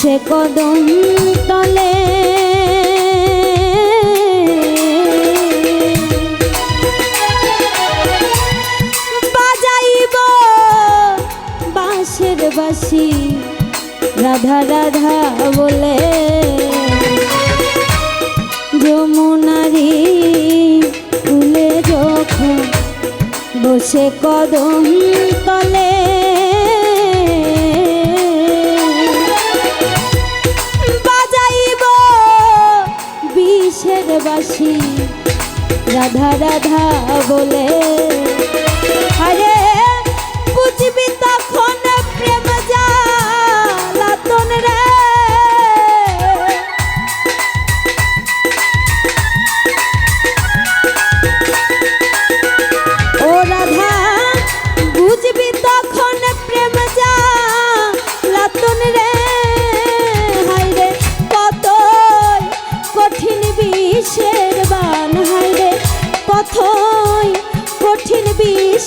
সে কদম তলে। বাজাইব বাঁশের বাসি রাধা রাধা বলে। যমুনারি ফুলে যখন বসে কদম তলে। গাছের বাসি। রাধা রাধা বলে আরে বুঝবি তখন